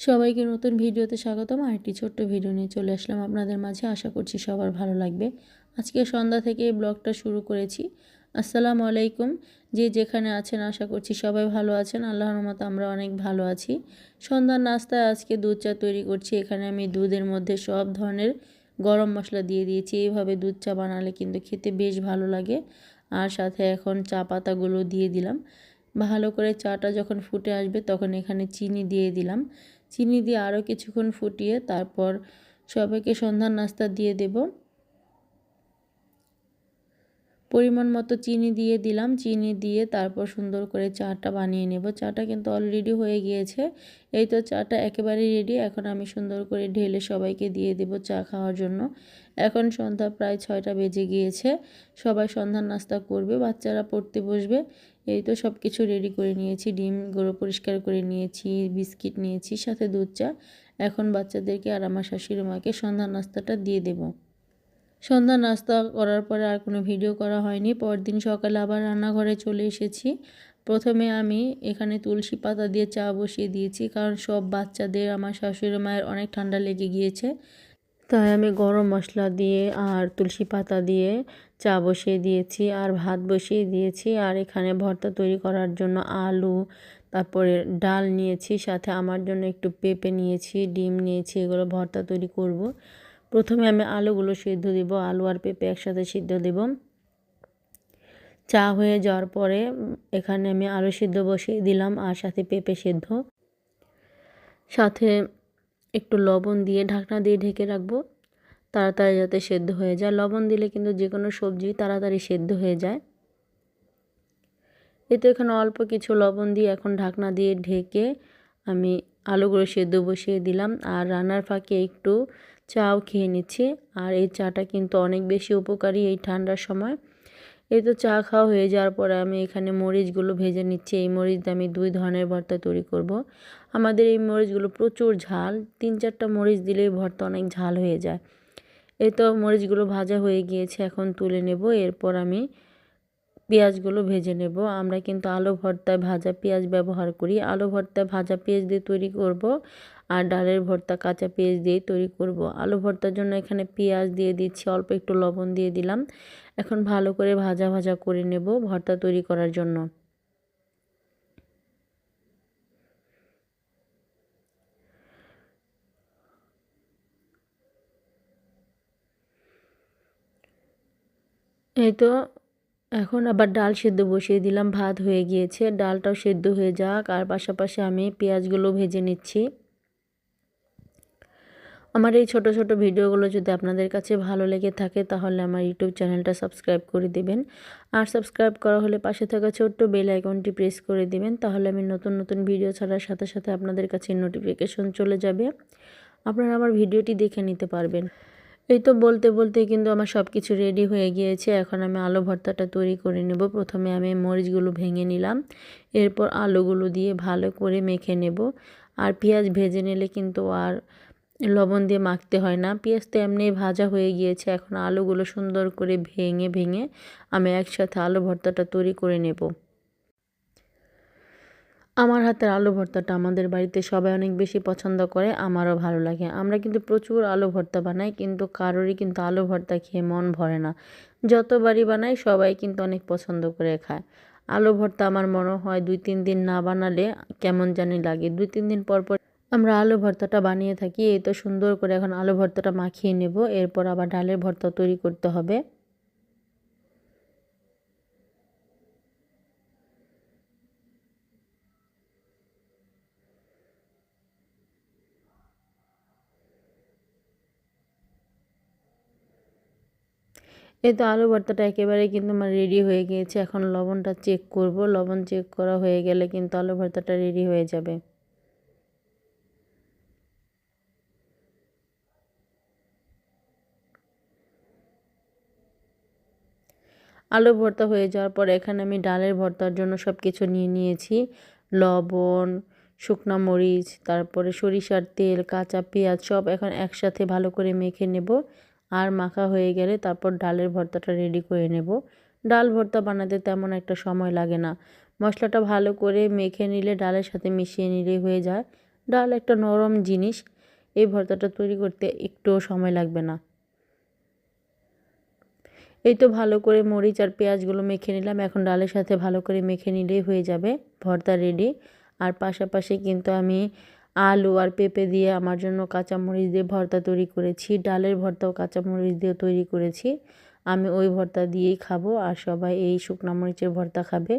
সবাইকে নতুন ভিডিওতে স্বাগতম। আর একটি ছোট্ট ভিডিও নিয়ে চলে আসলাম আপনাদের মাঝে। আশা করছি সবার ভালো লাগবে। আজকে সন্ধ্যা থেকে এই ব্লগটা শুরু করেছি। আসসালামু আলাইকুম। যে যেখানে আছেন, আশা করছি সবাই ভালো আছেন। আল্লাহর মতো আমরা অনেক ভালো আছি। সন্ধ্যার নাস্তায় আজকে দুধ চা তৈরি করছি। এখানে আমি দুধের মধ্যে সব ধরনের গরম মশলা দিয়ে দিয়েছি। এইভাবে দুধ চা বানালে কিন্তু খেতে বেশ ভালো লাগে। আর সাথে এখন চা পাতাগুলো দিয়ে দিলাম। ভালো করে চাটা যখন ফুটে আসবে তখন এখানে চিনি দিয়ে দিলাম। চিনি দিয়ে আরও কিছুক্ষণ ফুটিয়ে তারপর সবাইকে সন্ধ্যার নাস্তা দিয়ে দেব। পরিমাণ মতো চিনি দিয়ে দিলাম। চিনি দিয়ে তারপর সুন্দর করে চাটা বানিয়ে নেব। চাটা কিন্তু অলরেডি হয়ে গিয়েছে। এই তো চাটা একেবারে রেডি এখন আমি সুন্দর করে ঢেলে সবাইকে দিয়ে দেব চা খাওয়ার জন্য। এখন সন্ধ্যা প্রায় ছয়টা বেজে গিয়েছে। সবাই সন্ধ্যার নাস্তা করবে, বাচ্চারা পড়তে বসবে। এই তো সব কিছু রেডি করে নিয়েছি, ডিম ডিমগুলো পরিষ্কার করে নিয়েছি, বিস্কিট নিয়েছি, সাথে দুধ চা। এখন বাচ্চাদেরকে আর আমার শাশুড়ি মাকে সন্ধ্যা নাস্তাটা দিয়ে দেব। সন্ধ্যা নাস্তা করার পরে আর কোনো ভিডিও করা হয়নি। পরদিন সকালে আবার রান্নাঘরে চলে এসেছি। প্রথমে আমি এখানে তুলসী পাতা দিয়ে চা বসিয়ে দিয়েছি, কারণ সব বাচ্চাদের, আমার শাশুড়ি মায়ের অনেক ঠান্ডা লেগে গিয়েছে। তাই আমি গরম মশলা দিয়ে আর তুলসী পাতা দিয়ে চা বসিয়ে দিয়েছি আর ভাত বসিয়ে দিয়েছি আর এখানে ভর্তা তৈরি করার জন্য আলু, তারপরে ডাল নিয়েছি, সাথে আমার জন্য একটু পেঁপে নিয়েছি, ডিম নিয়েছি, এগুলো ভর্তা তৈরি করব। প্রথমে আমি আলুগুলো সিদ্ধ দিব, আলু আর পেঁপে একসাথে সিদ্ধ দেব চা হয়ে যাওয়ার পরে এখানে আমি আলু সিদ্ধ বসিয়ে দিলাম আর সাথে পেঁপে সিদ্ধ সাথে একটু লবণ দিয়ে ঢাকনা দিয়ে ঢেকে রাখব। তাড়াতাড়ি যাতে সেদ্ধ হয়ে যায়। লবণ দিলে কিন্তু যে কোনো সবজি তাড়াতাড়ি সেদ্ধ হয়ে যায়। এতে এখানে অল্প কিছু লবণ দিয়ে এখন ঢাকনা দিয়ে ঢেকে আমি আলুগুলো সেদ্ধ বসিয়ে দিলাম। আর রান্নার ফাঁকে একটু চাও খেয়ে নিচ্ছি। আর এই চাটা কিন্তু অনেক বেশি উপকারী এই ঠান্ডার সময়। এই তো চা খাওয়া হয়ে যাওয়ার পরে আমি এখানে মরিচগুলো ভেজে নিচ্ছি। এই মরিচ দিয়ে আমি দুই ধরনের ভর্তা তৈরি করব। আমাদের এই মরিচগুলো প্রচুর ঝাল। তিন চারটা মরিচ দিলেই ভর্তা অনেক ঝাল হয়ে যায়। এই তো মরিচগুলো ভাজা হয়ে গিয়েছে, এখন তুলে নেব। এরপর আমি পেঁয়াজগুলো ভেজে নেব। আমরা কিন্তু আলু ভর্তায় ভাজা পেঁয়াজ ব্যবহার করি। আলু ভর্তায় ভাজা পেঁয়াজ দিয়ে তৈরি করব। আর ডালের ভর্তা কাঁচা পেঁয়াজ দিয়ে তৈরি করব। আলু ভর্তার জন্য এখানে পেঁয়াজ দিয়ে দিচ্ছি, অল্প একটু লবণ দিয়ে দিলাম। এখন ভালো করে ভাজা ভাজা করে নেব ভর্তা তৈরি করার জন্য। এই তো, এখন আবার ডাল সেদ্ধ বসিয়ে দিলাম, ভাত হয়ে গিয়েছে। ডালটাও সেদ্ধ হয়ে যাক, আর পাশাপাশি আমি পেঁয়াজগুলো ভেজে নিচ্ছি। আমার এই ছোট ছোট ভিডিওগুলো যদি আপনাদের কাছে ভালো লেগে থাকে, তাহলে আমার ইউটিউব চ্যানেলটা সাবস্ক্রাইব করে দিবেন। আর সাবস্ক্রাইব করা হলে পাশে থাকা ছোট্ট বেল আইকনটি প্রেস করে দিবেন, তাহলে আমি নতুন নতুন ভিডিও ছাড়ার সাথে সাথে আপনাদের কাছে নোটিফিকেশন চলে যাবে। আপনারা আমার ভিডিওটি দেখে নিতে পারবেন। এই তো বলতে বলতে কিন্তু আমার সব কিছু রেডি হয়ে গিয়েছে। এখন আমি আলু ভর্তাটা তৈরি করে নেব। প্রথমে আমি মরিচগুলো ভেঙে নিলাম। এরপর আলুগুলো দিয়ে ভালো করে মেখে নেব। আর পেঁয়াজ ভেজে নিলে কিন্তু আর লবণ দিয়ে মাখতে হয় না। পেঁয়াজ তো এমনি ভাজা হয়ে গিয়েছে। এখন আলুগুলো সুন্দর করে ভেঙে ভেঙে আমি একসাথে আলু ভর্তাটা তৈরি করে নেব। আমার হাতের আলু ভর্তাটা আমাদের বাড়িতে সবাই অনেক বেশি পছন্দ করে, আমারও ভালো লাগে। আমরা কিন্তু প্রচুর আলু ভর্তা বানাই, কিন্তু কারোরই কিন্তু আলু ভর্তা খেয়ে মন ভরে না। যতবারই বানাই, সবাই কিন্তু অনেক পছন্দ করে খায়। আলু ভর্তা আমার মনে হয় দুই, তিন দিন না বানালে কেমন জানি লাগে। দুই, তিন দিন পর পর আমরা আলু ভর্তাটা বানিয়ে থাকি, এই তো সুন্দর করে এখন আলু ভর্তাটা মাখিয়ে নেব, এরপর আবার ডালের ভর্তা তৈরি করতে হবে। এই তো আলু ভর্তাটা একেবারে কিন্তু আমার রেডি হয়ে গিয়েছে, এখন লবণটা চেক করব, লবণ চেক করা হয়ে গেলে কিন্তু আলু ভর্তাটা রেডি হয়ে যাবে। আলু ভর্তা হয়ে যাওয়ার পর এখানে আমি ডালের ভর্তার জন্য সব কিছু নিয়ে নিয়েছি। লবণ, শুকনা মরিচ, তারপরে সরিষার তেল, কাঁচা পেঁয়াজ সব এখন একসাথে ভালো করে মেখে নেব। আর মাখা হয়ে গেলে তারপর ডালের ভর্তাটা রেডি করে নেব। ডাল ভর্তা বানাতে তেমন একটা সময় লাগে না। মশলাটা ভালো করে মেখে নিলে ডালের সাথে মিশিয়ে নিলেই হয়ে যায়। ডাল একটা নরম জিনিস। এই ভর্তাটা তৈরি করতে একটুও সময় লাগবে না। এই তো ভালো করে মরিচ আর পেঁয়াজগুলো মেখে নিলাম। এখন ডালের সাথে ভালো করে মেখে নিলেই হয়ে যাবে, ভর্তা রেডি আর পাশাপাশি কিন্তু আমি আলু আর পেঁপে দিয়ে আমার জন্য কাঁচামরিচ দিয়ে ভর্তা তৈরি করেছি। ডালের ভর্তাও কাঁচামরিচ দিয়ে তৈরি করেছি। আমি ওই ভর্তা দিয়েই খাব আর সবাই এই শুকনো মরিচের ভর্তা খাবে।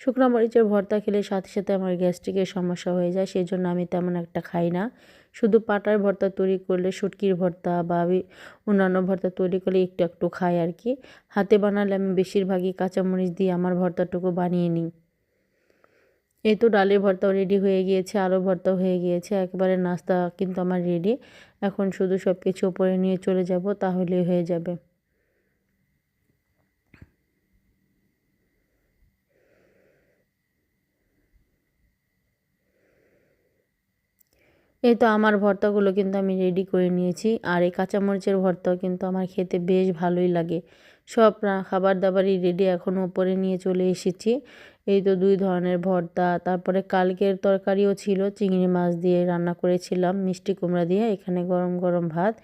শুকনো মরিচের ভর্তা খেলে সাথে সাথে আমার গ্যাস্ট্রিকের সমস্যা হয়ে যায় সেই জন্য আমি তেমন একটা খাই না। শুধু পাটার ভর্তা তৈরি করলে শুটকির ভর্তা বা অন্যান্য ভর্তা তৈরি করলে একটু একটু খাই আর কি। হাতে বানালে আমি বেশিরভাগই কাঁচামরিচ দিয়ে আমার ভর্তাটুকু বানিয়ে নিই। এই তো ডালের ভর্তাও রেডি হয়ে গিয়েছে আলু ভর্তাও হয়ে গিয়েছে, একবারে নাস্তা কিন্তু আমার রেডি এখন শুধু সব কিছু ওপরে নিয়ে চলে যাব তাহলে হয়ে যাবে। এই তো আমার ভর্তাগুলো কিন্তু আমি রেডি করে নিয়েছি। আর এই কাঁচামরিচের ভর্তাও কিন্তু আমার খেতে বেশ ভালোই লাগে। সব খাবার দাবারই রেডি এখন ওপরে নিয়ে চলে এসেছি। এই তো দুই ধরনের ভর্তা, তারপরে কালকের তরকারিও ছিল, চিংড়ি মাছ দিয়ে রান্না করেছিলাম, মিষ্টি কুমড়া দিয়ে, এখানে গরম গরম ভাত।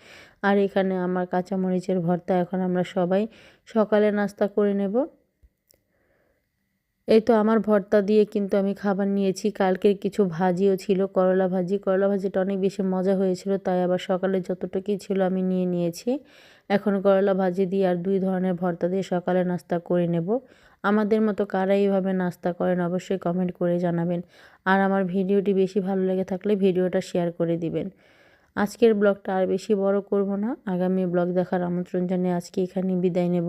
আর এখানে আমার কাঁচামরিচের ভর্তা এখন আমরা সবাই সকালে নাস্তা করে নেব। এই তো আমার ভর্তা দিয়ে কিন্তু আমি খাবার নিয়েছি। কালকের কিছু ভাজিও ছিল, করলা ভাজি। করলা ভাজিটা অনেক বেশি মজা হয়েছিল, তাই আবার সকালে যতটুকুই ছিল আমি নিয়ে নিয়েছি। এখন করলা ভাজি দিয়ে আর দুই ধরনের ভর্তা দিয়ে সকালে নাস্তা করে নেব। আমাদের মতো কারা এইভাবে নাস্তা করেন অবশ্যই কমেন্ট করে জানাবেন। আর আমার ভিডিওটি বেশি ভালো লেগে থাকলে ভিডিওটা শেয়ার করে দিবেন। আজকের ব্লগটা আর বেশি বড় করব না। আগামী ব্লগ দেখার আমন্ত্রণ জানিয়ে আজকে এখানে বিদায় নেব।